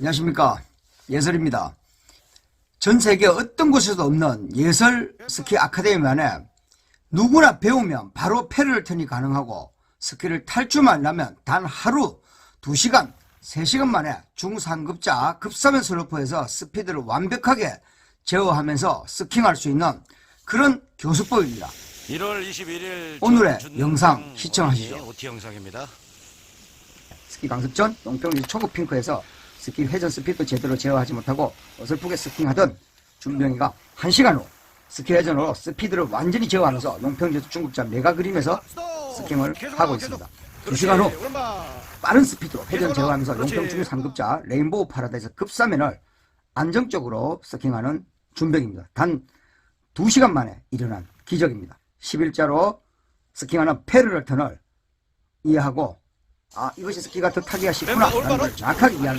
안녕하십니까 예설입니다. 전 세계 어떤 곳에도 없는 예설 스키 아카데미만에 누구나 배우면 바로 페럴 턴이 가능하고 스키를 탈 줄만 알면 단 하루 2시간 3시간 만에 중상급자 급사면 슬로퍼에서 스피드를 완벽하게 제어하면서 스킹할 수 있는 그런 교수법입니다. 1월 21일 오늘의 영상 시청하시죠. OT 영상입니다. 스키 강습 전 농평지 초급 핑크에서 스키 회전 스피드 제대로 제어하지 못하고 어설프게 스킹하던 준병이가 1시간 후 스키 회전으로 스피드를 완전히 제어하면서 용평지 중급자 메가 그림에서 스킹을 하고 있습니다. 2시간 후 빠른 스피드로 회전 제어하면서 용평 중 상급자 레인보우 파라다이스 급사면을 안정적으로 스킹하는 준병입니다. 단 2시간 만에 일어난 기적입니다. 11자로 스킹하는 페르를 턴을 이해하고 아 이것이 스키가 더 타기가 쉽구나 라는 걸 정확하게 이해하는